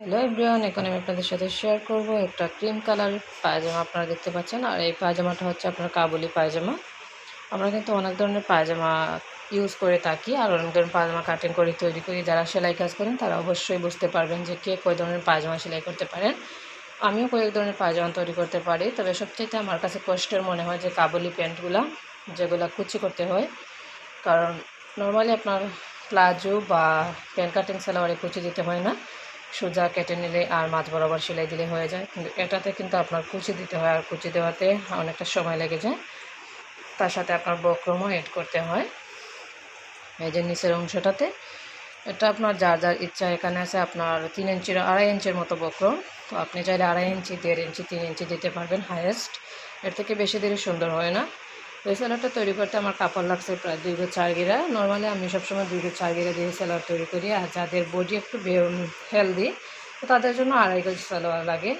Hello everyone এখন আমি আপনাদের সাথে শেয়ার করব একটা ক্রিম কালার পায়জামা আপনারা দেখতে পাচ্ছেন। আর এই পায়জামাটা হচ্ছে আপনার কাবুলি পায়জামা। আমরা কিন্তু অনেক ধরনের পায়জামা ইউজ করে থাকি আর অনেক ধরনের পায়জামা কাটিং করে তৈরি করি। যারা সেলাই কাজ করেন, তারা অবশ্যই বুঝতে পারবেন যে কে কয় ধরনের পায়জামা সেলাই করতে পারেন। আমিও কয়েক ধরনের পায়জামা তৈরি করতে পারি, তবে সবচেয়ে আমার কাছে কষ্টের মনে হয় যে কাবুলি প্যান্টগুলা, যেগুলো কুচি করতে হয়। কারণ নর্মালি আপনার প্লাজো বা প্যান্ট কাটিং সালোয়ারে কুচি দিতে হয় না। সোজা কেটে নিলে আর মাছ বরাবর সেলাই দিলে হয়ে যায়। কিন্তু এটাতে কিন্তু আপনার কুচি দিতে হয় আর কুচি দেওয়াতে অনেকটা সময় লেগে যায়। তার সাথে আপনার বক্রমও এড করতে হয়। এই যে নিচের অংশটাতে, এটা আপনার যার যার ইচ্ছা এখানে আছে আপনার তিন ইঞ্চির আড়াই ইঞ্চির মতো বক্রম। তো আপনি চাইলে আড়াই ইঞ্চি, দেড় ইঞ্চি, তিন ইঞ্চি দিতে পারবেন হায়েস্ট এর থেকে বেশি দিলে সুন্দর হয় না। এই স্যালাডটা তৈরি করতে আমার কাপড় লাগছে প্রায় দুই গো চার গিরা নর্মালি আমি সবসময় দুই গো চার গিরা দিয়ে স্যালাড তৈরি করি, আর যাদের বডি একটু হেলদি তাদের জন্য আড়াই গজ সালোয়ার লাগে।